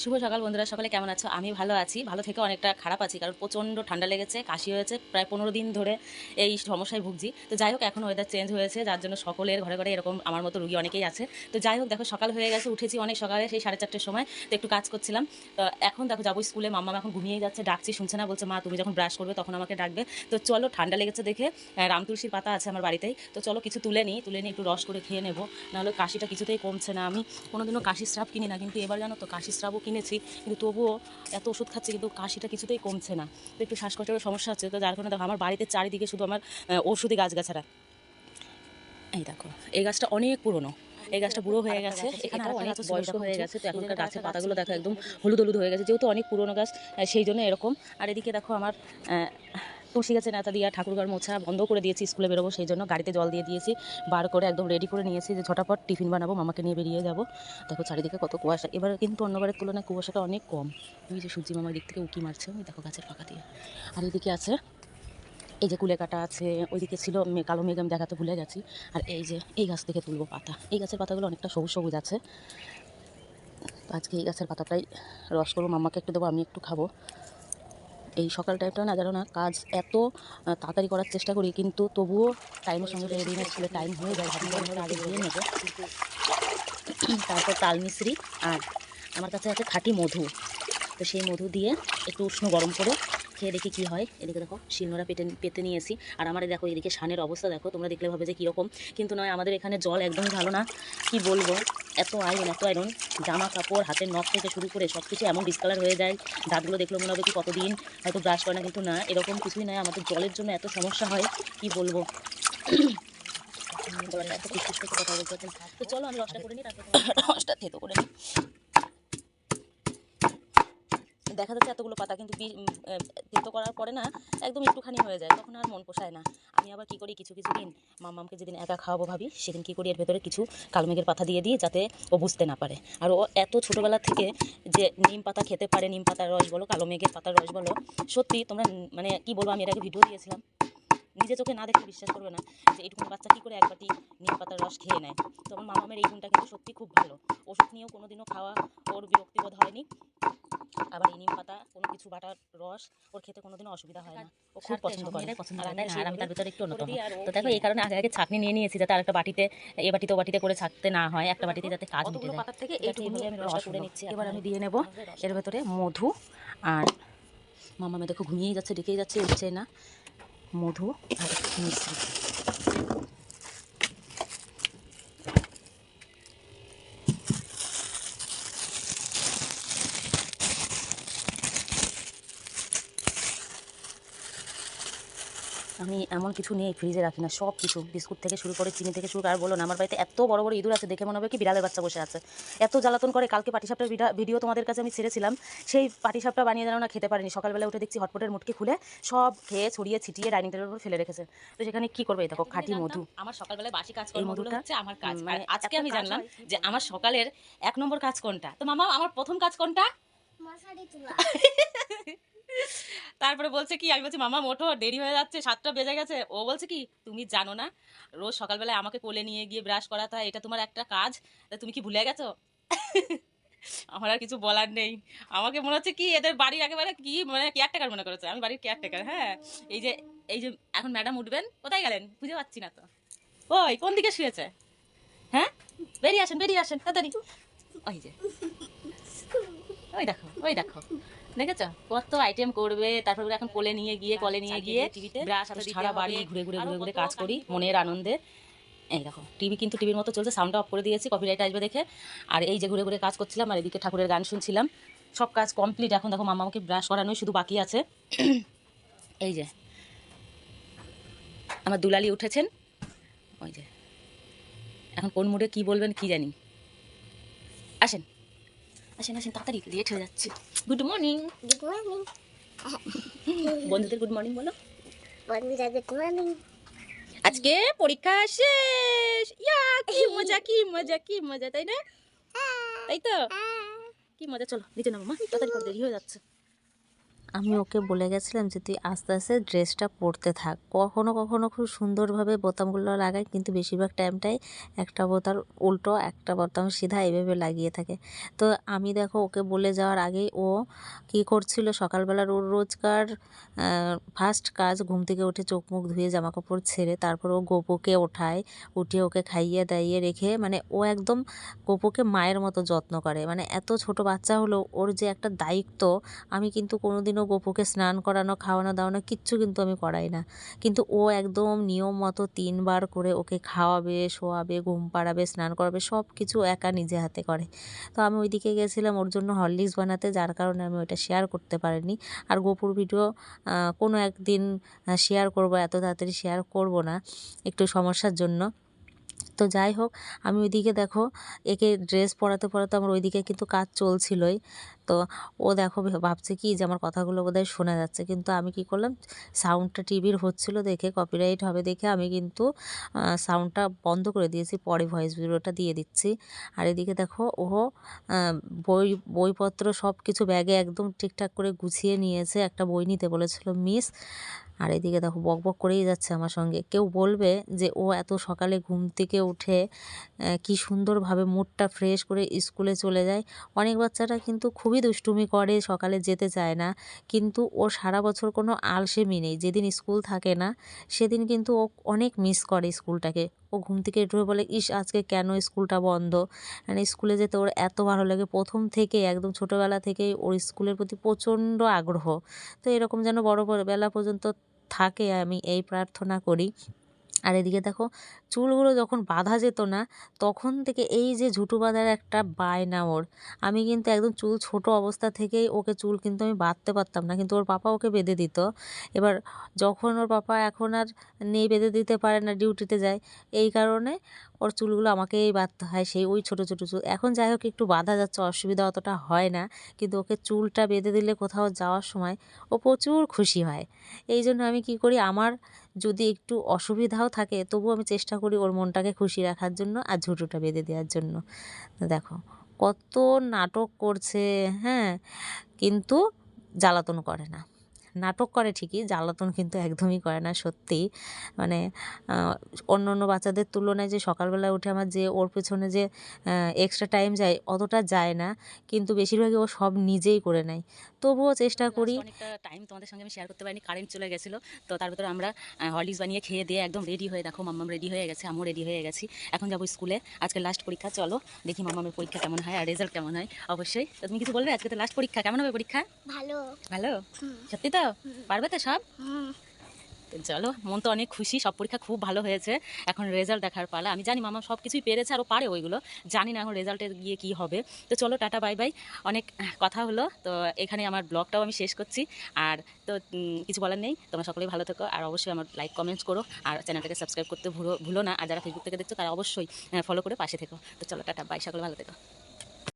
শুভ সকাল বন্ধুরা সকালে কেমন আছো? আমি ভালো আছি ভালো থেকে অনেকটা খারাপ আছি কারণ প্রচণ্ড ঠান্ডা লেগেছে কাশি হয়েছে প্রায় পনেরো দিন ধরে এই সমস্যায় ভুগছি। তো যাই হোক এখন ওয়েদার চেঞ্জ হয়েছে যার জন্য সকলের ঘরে ঘরে এরকম আমার মতো রুগী অনেকেই আছে। তো যাই হোক দেখো সকাল হয়ে গেছে উঠেছি অনেক সকালে সেই সাড়ে চারটের সময় তো একটু কাজ করছিলাম। তো এখন দেখো যাব স্কুলে মাম্মা এখন ঘুমিয়ে যাচ্ছে ডাকছি শুনছে না বলছে মা তুমি যখন ব্রাশ করবে তখন আমাকে ডাকবে। তো চলো ঠান্ডা লেগেছে দেখে আহ, রাম তুলসীর পাতা আছে আমার বাড়িতেই। তো চলো কিছু তুলে নিই তুলে নিয়ে একটু রস করে খেয়ে নেব। নাহলে কাশিটা কিছুতেই কমছে না। আমি কোনোদিনও কাশি স্রাব কিনি না কিন্তু এবার জানো তো কাশির স্রাবও কিনেছি কিন্তু তবুও এত ওষুধ খাচ্ছি কিন্তু কাশিটা কিছুতেই কমছে না। তো একটু শ্বাসকষ্টের সমস্যা হচ্ছে তো যার কারণে দেখো আমার বাড়িতে চারিদিকে শুধু আমার ওষুধি গাছগাছারা। এই দেখো এই গাছটা অনেক পুরনো। এই গাছটা বুড়ো হয়ে গেছে এখানে অনেক বয়স্ক হয়ে গেছে তো এখনকার গাছের পাতাগুলো দেখো একদম হলুদ হলুদ হয়ে গেছে যেহেতু অনেক পুরনো গাছ সেই জন্য এরকম। আর এদিকে দেখো আমার তুলসী গাছে নেতা দিয়া ঠাকুরঘর মোছা বন্ধ করে দিয়েছি, স্কুলে বেরোবো সেই জন্য গাড়িতে জল দিয়ে দিয়েছি, বার করে একদম রেডি করে নিয়েছি যে ঝটাপট টিফিন বানাবো, মামাকে নিয়ে বেরিয়ে যাব। দেখো চারিদিকে কত কুয়াশা। এবার কিন্তু অন্যবারের তুলনায় কুয়াশাটা অনেক কম। ওই যে সূর্যি মামার দিক থেকে উঁকি মারছে, ওই দেখো গাছের ফাঁকা দিয়ে। আর এদিকে আছে, এই যে কুলে কাটা আছে, ওইদিকে ছিল কালো মেঘ, আমি দেখাতে ভুলে গেছি। আর এই যে, এই গাছ থেকে তুলবো পাতা। এই গাছের পাতাগুলো অনেকটা সবুজ সবুজ আছে। আজকে এই গাছের পাতাটাই রস করব, মামাকে একটু দেবো, আমি একটু খাব। এই সকাল টাইমটা না জানো না, কাজ এত তাড়াতাড়ি করার চেষ্টা করি, কিন্তু তবুও টাইমের সঙ্গে রেডি ছিল টাইম হয়ে যায়, ভাবি আগে দিয়ে নেব। তারপর তাল মিশ্রি আর আমার কাছে আছে খাঁটি মধু। তো সেই মধু দিয়ে একটু উষ্ণ গরম করে খেয়ে দেখি কী হয়? এদিকে দেখো, শিলনোড়া পেটে, পেতে নিয়েছি আর আমার দেখো, এদিকে সানের অবস্থা দেখো, তোমরা দেখলে ভাবে যে কীরকম। কিন্তু নয়, আমাদের এখানে জল একদমই ভালো না। কি বলব? এত আয়রন এত আয়রন। জামা কাপড়, হাতের নখ থেকে শুরু করে সব কিছু এমন ডিসকালার হয়ে যায়। দাঁতগুলো দেখলে মনে হবে কি কতদিন, হয়তো ব্রাশ করে না, কিন্তু না, এরকম কিছুই নয়। আমাদের জলের জন্য এত সমস্যা হয়, কি বলব। তো চলো, আমি রসটা করে নিই, তারপর রসটা থেতো করে নিই। দেখা যাচ্ছে এতগুলো পাতা কিন্তু উম, করার পরে না একদম একটুখানি হয়ে যায় তখন আর মন পোষায় না। আমি আবার কি করি কিছু কিছু দিন মামামকে যেদিন একা খাওয়াবো ভাবি সেদিন কি করি এর ভেতরে কিছু কালমেঘের পাতা দিয়ে দিই যাতে ও বুঝতে না পারে। আর ও এত ছোটোবেলা থেকে যে নিম পাতা খেতে পারে নিম পাতার রস বলো কালো মেঘের পাতার রস বলো সত্যি তোমরা মানে কি বলব আমি এর আগে ভিডিও দিয়েছিলাম। নিজে চোখে না দেখে বিশ্বাস করবে না যে এইটুকু বাচ্চা কী করে এক বাটি নিম পাতার রস খেয়ে নেয়। তো আমার মামামের এই গুণটা কিন্তু সত্যি খুব ভালো। ওষুধ নিয়েও কোনোদিনও খাওয়া ওর বিরক্তিবোধ হয়নি। আবার এই নিম পাতা কোনো কিছু বাটার রস ওর খেতে কোনোদিনও অসুবিধা হয় না। ও খুব পছন্দ করে। আর আমি আর আমি তার ভিতরে একটু অন্যতম। তো দেখো এই কারণে আগে আগে ছাঁকনি নিয়ে নিয়েছি যাতে আরেকটা বাটিতে এ বাটিতে ও বাটিতে করে ছাকতে না হয় একটা বাটিতে যাতে কাজ মিটে যায়। পাতার থেকে এইটুকু হলে আমি রস করে নিচ্ছি এবার আমি দিয়ে নেব এর ভেতরে মধু আর মামামে দেখো ঘুমিয়েই যাচ্ছে ডেকেই যাচ্ছে উঠছে না। মধু আর মিশ্রি। আমি এমন কিছু নেই ফ্রিজে রাখি না সব কিছু বিস্কুট থেকে শুরু করে চিনি থেকে শুরু করে আর বলো না আমার বাড়িতে এত বড় বড় ইঁদুর আছে দেখে মনে হবে কি বিড়ালের বাচ্চা বসে আছে। এত জ্বালাতন করে কালকে পাটিসাপটার ভিডিও তোমাদের কাছে আমি ছেড়েছিলাম সেই পাটিসাপটা বানিয়ে জানো না খেতে পারিনি। সকালবেলা উঠে দেখছি হটপটের মুটকি খুলে সব খেয়ে ছড়িয়ে ছিটিয়ে ডাইনিং টেবিলের উপর ফেলে রেখেছে। তো সেখানে কি করবে এই দেখো খাঁটি মধু। আমার সকালবেলায় বাসি কাজ মধুটা, হচ্ছে আমার কাজ। মানে আজকে আমি জানলাম যে আমার সকালের এক নম্বর কাজ কোনটা? তো মামা আমার প্রথম কাজ কোনটা? মশারি তোলা তারপরে বলছে কি, আমি বলছি, মামা, মোটো, দেরি হয়ে যাচ্ছে, সাতটা বেজে গেছে। ও বলছে কি, তুমি জানো না, রোজ সকালবেলায় আমাকে কোলে নিয়ে গিয়ে ব্রাশ করাতে হয়, এটা তোমার একটা কাজ তুমি কি ভুলে গেছো? আমার আর কিছু বলার নেই। আমাকে মনে হচ্ছে কি, এদের বাড়ির একেবারে কি মানে কেয়ারটেকার মনে করেছে। আমি বাড়ির কেয়ারটেকার হ্যাঁ। এই যে এই যে, এখন ম্যাডাম উঠবেন, কোথায় গেলেন? খুঁজে পাচ্ছি না তো। ওই, কোন দিকে শুয়েছে? হ্যাঁ? বেরিয়ে আসেন বেরিয়ে আসেন, তাড়াতাড়ি। ওই যে। ওই দেখো ওই দেখো। দেখেছ? কত আইটেম করবে তারপর এখন কোলে নিয়ে গিয়ে কলে নিয়ে গিয়ে টিভিতে ব্রাশ সারা। বাড়ি ঘুরে ঘুরে ঘুরে ঘুরে কাজ করি মনের আনন্দে। এই দেখো টিভি কিন্তু টিভির মতো চলছে সাউন্ডটা অফ করে দিয়েছি কপিরাইট আসবে দেখে। আর এই যে ঘুরে ঘুরে কাজ করছিলাম আর এদিকে ঠাকুরের গান শুনছিলাম সব কাজ কমপ্লিট এখন দেখো মামা আমাকে ব্রাশ করানোই শুধু বাকি আছে। এই যে আমার দুলালি উঠেছেন। ওই যে এখন কোন মুডে কি বলবেন কি জানি। আসেন। আসেন আসেন তাড়াতাড়ি লেট হয়ে যাচ্ছে গুড মর্নিং গুড মর্নিং বন্ধুদের গুড মর্নিং বলো। বন্ধুরা গুড মর্নিং আজকে পরীক্ষা শেষ। ইয়া কি মজা কি মজা কি মজা তাই না? তাই তো? কি মজা চলো নিচে নামো মা। তাড়াতাড়ি করে দেরি হয়ে যাচ্ছে। আমি ওকে বলে গেছিলাম যে, তুই আস্তে আস্তে ড্রেসটা পরতে থাক। কখনো কখনো খুব সুন্দরভাবে বোতামগুলো লাগায় কিন্তু বেশিরভাগ টাইমটাই একটা বোতাম উল্টো, একটা বোতাম সিধা এভাবে লাগিয়ে থাকে। তো আমি দেখো ওকে বলে যাওয়ার আগেই ও কী করছিল? সকালবেলার ওর রোজকার ফার্স্ট কাজ ঘুম থেকে উঠে চোখ মুখ ধুয়ে জামা কাপড় ছেড়ে তারপর ও গোপুকে ওঠায় উঠিয়ে ওকে খাইয়ে দাইয়ে রেখে মানে ও একদম গোপুকে মায়ের মতো যত্ন করে। মানে এত ছোট বাচ্চা হলেও ওর যে একটা দায়িত্ব, আমি কিন্তু কোনোদিনও গোপুকে স্নান করানো, খাওয়ানো, দাওয়ানো কিচ্ছু কিন্তু আমি করাই না। কিন্তু ও একদম নিয়ম মতো তিনবার করে ওকে খাওয়াবে, শোয়াবে, ঘুম পাড়াবে, স্নান করাবে সব কিছু একা নিজে হাতে করে। তো আমি ওইদিকে গেছিলাম, ওর জন্য হরলিক্স বানাতে, যার কারণে আমি ওইটা শেয়ার করতে পারিনি। আর গোপুর ভিডিও কোনো একদিন শেয়ার করব, এত তাড়াতাড়ি শেয়ার করব না, একটু সমস্যার জন্য। তো যাই হোক, আমি ওইদিকে দেখো, একে ড্রেস পরাতে পরাতে আমার ওইদিকে কিন্তু কাজ চলছিলই। তো ও দেখো ভাবছে কি যে আমার কথাগুলো বোধহয় শোনা যাচ্ছে। কিন্তু আমি কি করলাম সাউন্ডটা টিভির হচ্ছিল দেখে কপিরাইট হবে দেখে আমি কিন্তু সাউন্ডটা বন্ধ করে দিয়েছি, পরে ভয়েস ভিডিওটা দিয়ে দিচ্ছি। আর এদিকে দেখো ও বই, বইপত্র সব কিছু ব্যাগে একদম ঠিকঠাক করে গুছিয়ে নিয়েছে, একটা বই নিতে বলেছিল মিস আর এদিকে দেখো বক বক করেই যাচ্ছে আমার সঙ্গে। কেউ বলবে যে ও এত সকালে ঘুম থেকে উঠে কি সুন্দরভাবে মুডটা ফ্রেশ করে স্কুলে চলে যায়। অনেক বাচ্চারা কিন্তু খুবই দুষ্টুমি করে, সকালে যেতে চায় না। কিন্তু ও সারা বছর কোনো আলসেমি নেই। যেদিন স্কুল থাকে না, সেদিন কিন্তু ও অনেক মিস করে স্কুলটাকে। ও ঘুম থেকে উঠে বলে, ইস, আজকে কেন স্কুলটা বন্ধ? মানে স্কুলে যেতে ওর এত ভালো লাগে। প্রথম থেকে, একদম ছোটোবেলা থেকেই ওর স্কুলের প্রতি প্রচণ্ড আগ্রহ। তো এরকম যেন বড় বেলা পর্যন্ত থাকে আমি এই প্রার্থনা করি। আর এদিকে দেখো চুলগুলো যখন বাঁধা যেত না, তখন থেকে এই যে ঝুঁটু বাঁধার একটা বায়না ওর। আমি কিন্তু একদম চুল ছোট অবস্থা থেকেই ওকে চুল কিন্তু আমি বাঁধতে পারতাম না। কিন্তু ওর পাপা ওকে বেঁধে দিত। এবার যখন ওর পাপা এখন আর নেই, বেঁধে দিতে পারে না, ডিউটিতে যায়, এই কারণে ওর চুলগুলো আমাকেই বাঁধতে হয়, সেই ওই ছোটো ছোটো চুল। এখন যাই হোক, একটু বাঁধা যাচ্ছে, অসুবিধা অতটা হয় না। কিন্তু ওকে চুলটা বেঁধে দিলে কোথাও যাওয়ার সময় ও প্রচুর খুশি হয়। এই জন্য আমি কি করি, আমার যদি একটু অসুবিধাও থাকে, তবুও আমি চেষ্টা করি ওর মনটাকে খুশি রাখার জন্য আর ঝুটুটা বেঁধে দেওয়ার জন্য। দেখো, কত নাটক করছে হ্যাঁ কিন্তু জ্বালাতন করে না। নাটক করে ঠিকই জ্বালাতন কিন্তু একদমই করে না সত্যি। মানে অন্য অন্য বাচ্চাদের তুলনায় যে সকালবেলা উঠে আমার যে ওর পেছনে যে এক্সট্রা টাইম যায় অতটা যায় না। কিন্তু বেশিরভাগই ও সব নিজেই করে নেয়। তবুও চেষ্টা করি। অনেকটা টাইম তোমাদের সঙ্গে আমি শেয়ার করতে পারিনি কারেন্ট চলে গেছিল। তো তার ভিতরে আমরা হরলিক্স বানিয়ে খেয়ে দিয়ে একদম রেডি হয়ে দেখো মাম্মাম রেডি হয়ে গেছে আমিও রেডি হয়ে গেছি। এখন যাব স্কুলে আজকে লাস্ট পরীক্ষা চলো দেখি মাম্মামের পরীক্ষা কেমন হয় আর রেজাল্ট কেমন হয়। অবশ্যই তো তুমি কিছু বলবে আজকে তো লাস্ট পরীক্ষা কেমন হবে পরীক্ষা? ভালো। ভালো? সত্যি তো? পারবে? তো সব? চলো, মন তো অনেক খুশি, সব পরীক্ষা খুব ভালো হয়েছে। এখন রেজাল্ট দেখার পালা। আমি জানি মামা সব কিছুই পেরেছে আরও পারে ওইগুলো। জানি না এখন রেজাল্টে গিয়ে কি হবে। তো চলো, টাটা বাই বাই অনেক কথা হলো, তো এখানে আমার ব্লগটাও আমি শেষ করছি। আর তো কিছু বলার নেই। তোমরা সকলেই ভালো থেকো। আর অবশ্যই আমার লাইক কমেন্টস করো। আর চ্যানেলটাকে সাবস্ক্রাইব করতে ভুলো ভুলো না। আর যারা ফেসবুক থেকে দেখছ, তারা অবশ্যই ফলো করে পাশে থেকো। তো চলো, টাটা বাই সকলে ভালো থেকো।